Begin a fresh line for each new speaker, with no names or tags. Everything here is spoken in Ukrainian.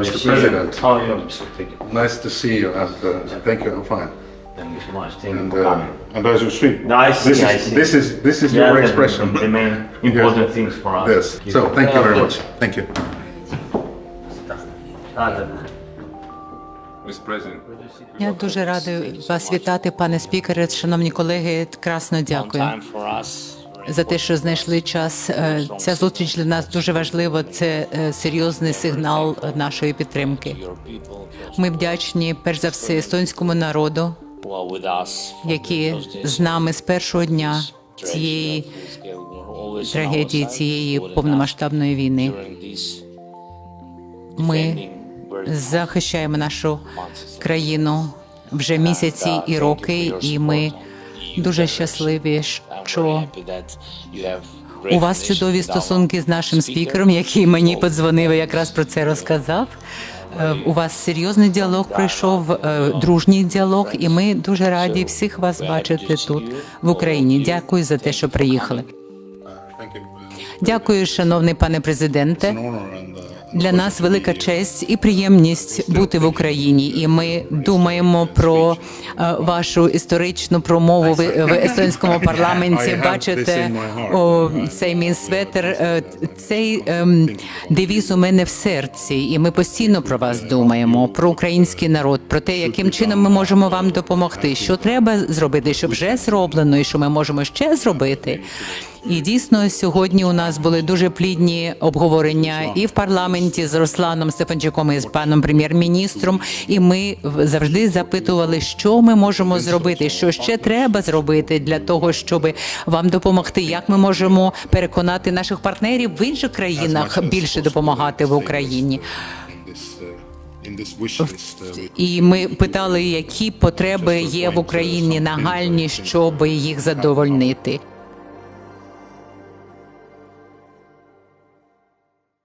Mr. President.
How are you? Thank you.
Nice to see you. And, uh, thank you. I'm fine.
Thank you so much. Thank you
And
for
uh,
coming.
and as you speak,
No, I see,
this
I
is
see.
this is this is
Yeah,
your
the-
expression.
The main important things for us.
Yes. So thank you very much. Thank you. Mr. President.
Я дуже радий вас вітати, пане спікере, шановні колеги. Красно дякую за те, що знайшли час. Е, Ця зустріч для нас дуже важлива. Це е, серйозний сигнал нашої підтримки. Ми вдячні перш за все естонському народу, які з нами з першого дня цієї трагедії, цієї повномасштабної війни. Ми захищаємо нашу країну вже місяці і роки, і ми дуже щасливі, що у вас чудові стосунки з нашим спікером, який мені подзвонив і якраз про це розказав. Е, У вас серйозний діалог пройшов, е, дружній діалог, і ми дуже раді всіх вас бачити тут в Україні. Дякую за те, що приїхали. Дякую, шановний пане президенте. Для нас велика честь і приємність бути в Україні, і ми думаємо про е, вашу історичну промову в, естонському парламенті. Бачите, о, цей мій светер, е, цей ем, девіз у мене в серці, і ми постійно про вас думаємо, про український народ, про те, яким чином ми можемо вам допомогти, що треба зробити, що вже зроблено, і що ми можемо ще зробити. І дійсно сьогодні у нас були дуже плідні обговорення і в парламенті з Русланом Стефанчуком і з паном прем'єр-міністром. І ми завжди запитували, що ми можемо зробити, що ще треба зробити для того, щоб вам допомогти. Як ми можемо переконати наших партнерів в інших країнах більше допомагати в Україні? І ми питали, які потреби є в Україні нагальні, щоб їх задовольнити.